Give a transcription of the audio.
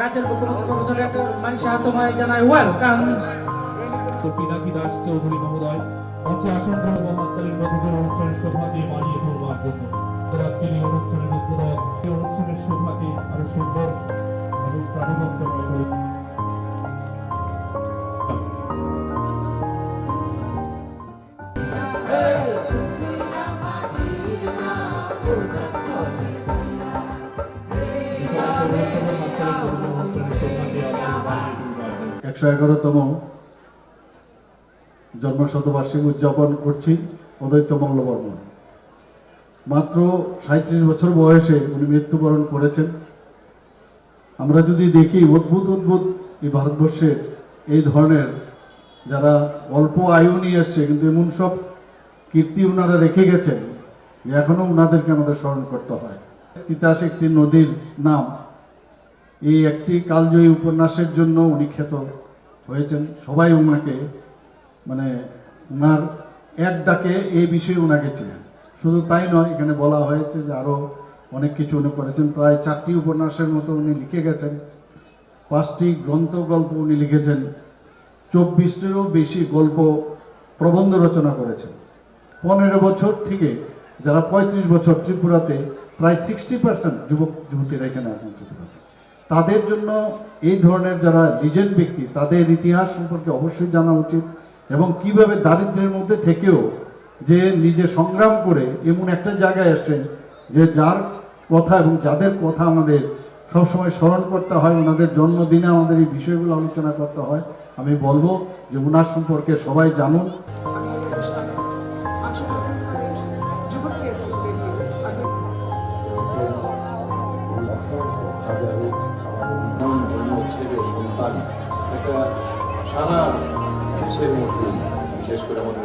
রাজ্যের মুখ্যমন্ত্রী professor doctor Manik Saha তোমায় জানায় ওয়েলকাম পিনাকি দাস চৌধুরী মহোদয়। মঞ্চে আসন হাততালির মধ্যে অনুষ্ঠানের মানিয়ে ধরবার জন্য। আজকের এই অনুষ্ঠানের একশো এগারোতম জন্মশতবার্ষিকী উদযাপন করছি অদ্বৈত মল্লবর্মন মাত্র সাঁত্রিশ বছর বয়সে উনি মৃত্যুবরণ করেছেন। আমরা যদি দেখি অদ্ভুত অদ্ভুত এই ভারতবর্ষের এই ধরনের যারা অল্প আয়ু নিয়ে এসছে, কিন্তু এমন সব কীর্তি ওনারা রেখে গেছেন এখনও ওনাদেরকে আমাদের স্মরণ করতে হয়। তিতাস একটি নদীর নাম। এই একটি কালজয়ী উপন্যাসের জন্য উনি খ্যাত। হয়েছেন। সবাই ওনাকে মানে ওনার এক ডাকে এই বিষয়ে ওনাকে ছিলেন শুধু তাই নয়, এখানে বলা হয়েছে যে আরও অনেক কিছু উনি করেছেন। প্রায় চারটি উপন্যাসের মতো উনি লিখে গেছেন। পাঁচটি গ্রন্থ গল্প উনি লিখেছেন। চব্বিশটিরও বেশি গল্প প্রবন্ধ রচনা করেছেন। পনেরো বছর থেকে যারা পঁয়ত্রিশ বছর ত্রিপুরাতে, প্রায় সিক্সটি পার্সেন্ট যুবক যুবতীরা এখানে আছেন ত্রিপুরাতে। তাদের জন্য এই ধরনের যারা লিজেন্ড ব্যক্তি, তাদের ইতিহাস সম্পর্কে অবশ্যই জানা উচিত এবং কীভাবে দারিদ্র্যের মধ্যে থেকেও যে নিজে সংগ্রাম করে এমন একটা জায়গায় আসছেন যে যার কথা এবং যাদের কথা আমাদের সবসময় স্মরণ করতে হয়, ওনাদের জন্মদিনে আমাদের এই বিষয়গুলো আলোচনা করতে হয়। আমি বলব যে ওনার সম্পর্কে সবাই জানুন। সন্তান এটা সারা দেশের মধ্যে বিশেষ করে আমাদের